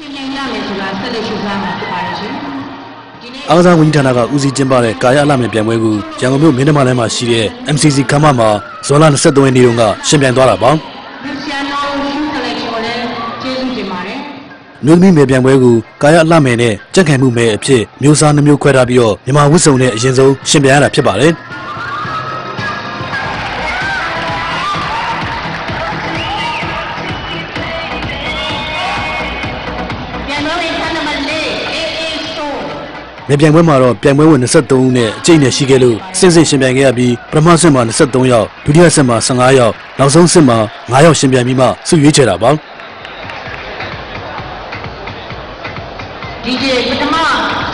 ရှင်မြန်ရမယ်ဆိုတာဆက်လက်ရှုစားမှာဖြစ်ပါတယ်ရှင်ဒီနေ့အားကစားဝန်ကြီးဌာနကဦးစီးကျင်းပတဲ့ကာယအလှမဲ့ပြိုင်ပွဲကိုရန်ကုန်မြို့မင်းတမလမ်းမှာရှိတဲ့ MCC ခမ်းမမှာဇွန်လ23ရက်နေ့တုန်းကရှင်ပြိုင်သွားတာပါခရစ်စတီယာနိုရှူကလက်ရှင်ကိုလည်းကျေးဇူးတင်ပါတယ်။မြို့သမီးမယ်ပြိုင်ပွဲကိုကာယအလှမဲ့နဲ့ကြက်ခံမှုမယ်အဖြစ်မျိုးစားနှမျိုးခွဲထားပြီးတော့မြန်မာဝစ်စုံနဲ့အရင်ဆုံးရှင်ပြိုင်ရတာဖြစ်ပါတယ်။ မြေပြိုင်ပွဲမှာတော့ပြိုင်ပွဲဝင်23ဦးနဲ့အကျိတ်နဲ့ရှိခဲ့လို့စစ်စစ်ရှင်ပြိုင်ခဲ့ရပြီးပထမဆင့်မှာ23ယောက်ဒုတိယဆင့်မှာ15ယောက်နောက်ဆုံးဆင့်မှာ9ယောက်ရှင်ပြိုင်ပြီးမှစုရွေးချယ်တာပါဒီကျေပထမ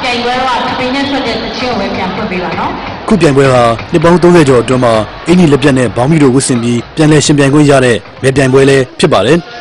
ကြိုင်ပွဲတော့စပိန်နဲ့ဆွတ်တဲ့သချင်းကိုပဲပြန်ဖွင့်ပေးပါနော်ခုပြိုင်ပွဲဟာနှစ်ပေါင်း30ကျော်အတွင်းမှာအင်ဂျီလက်ပြတ်နဲ့ဘောင်းမီတို့ဝစ်ဆင်ပြီးပြန်လည်ရှင်ပြိုင်ခွင့်ရတဲ့မြေပြိုင်ပွဲလည်းဖြစ်ပါတယ်။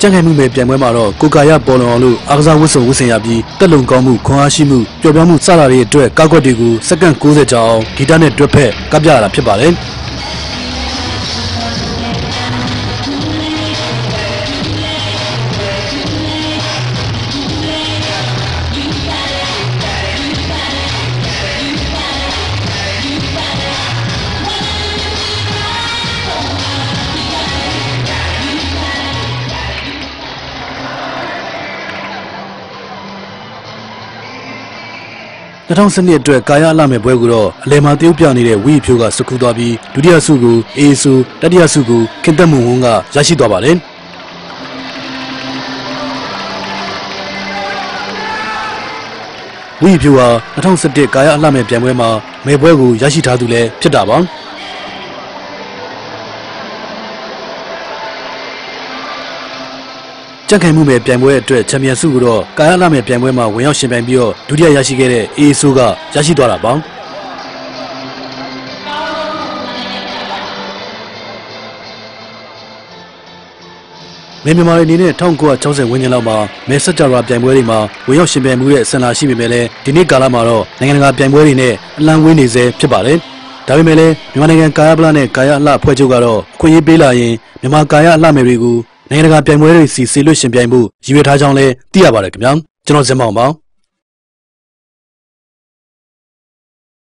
ကြံ့ခိုင်မှုမဲ့ပြိုင်ပွဲမှာတော့ကိုကာယပေါ်လွန်အောင်လို့အားကစားဝတ်စုံဝတ်ဆင်ရပြီးတက်လုံကောင်းမှုခွန်အားရှိမှုပျော်ပြောင်းမှုစတာတွေအတွက်ကောက်ွက်တွေကိုစက္ကန့်60ကြာအောင်ဂီတနဲ့တွဲဖက်ကပ်ပြရတာဖြစ်ပါတယ်။ 2012အတွက်ကာယအလှမဲ့ပွဲကိုတော့အလယ်မှာတရုတ်ပြနေတဲ့ဝီဖြိုးကစကူသွားပြီးဒုတိယဆုကိုအေးဆူတတိယဆုကိုခင်သက်မှုဝန်းကရရှိသွားပါတယ်ဝီဖြိုးဟာ2017ကာယအလှမဲ့ပြိုင်ပွဲမှာမဲပွဲကိုရရှိထားသူလည်းဖြစ်တာပါ ကြက်ခိုင်မှုမဲ့ပြိုင်ပွဲအတွက်ချန်ပီယံဆုကိုတော့ကာယအလှမဲ့ပြိုင်ပွဲမှာဝင်ရောက်ရှင်ပြိုင်ပြီးတော့ဒုတိယရရှိခဲ့တဲ့အေးဆိုးကရရှိသွားတာပါမေမြန်မာတွေအနေနဲ့1960ဝန်းကျင်လောက်မှာမဲဆက်ကြရာပြိုင်ပွဲတွေမှာဝင်ရောက်ရှင်ပြိုင်မှုရဲ့အဆန္ဒရှိပေမဲ့လည်းဒီနေ့ကာလမှာတော့နိုင်ငံတကာပြိုင်ပွဲတွေနဲ့အလံဝင်းနေစေဖြစ်ပါတယ်။ဒါပေမဲ့လည်းမြန်မာနိုင်ငံကာယပလနဲ့ကာယအလှအဖွဲ့ချုပ်ကတော့အခွင့်အရေးပေးလာရင်မြန်မာကာယအလှမယ်တွေကို နိုင်ငံတကာပြိုင်ပွဲတွေစီဆေလွတ်ရှင်ပြိုင်မှုရည်ရွယ်ထားကြောင်းလည်းသိရပါတယ်ခင်ဗျာ။ကျွန်တော်ဇင်မောင်ပါ။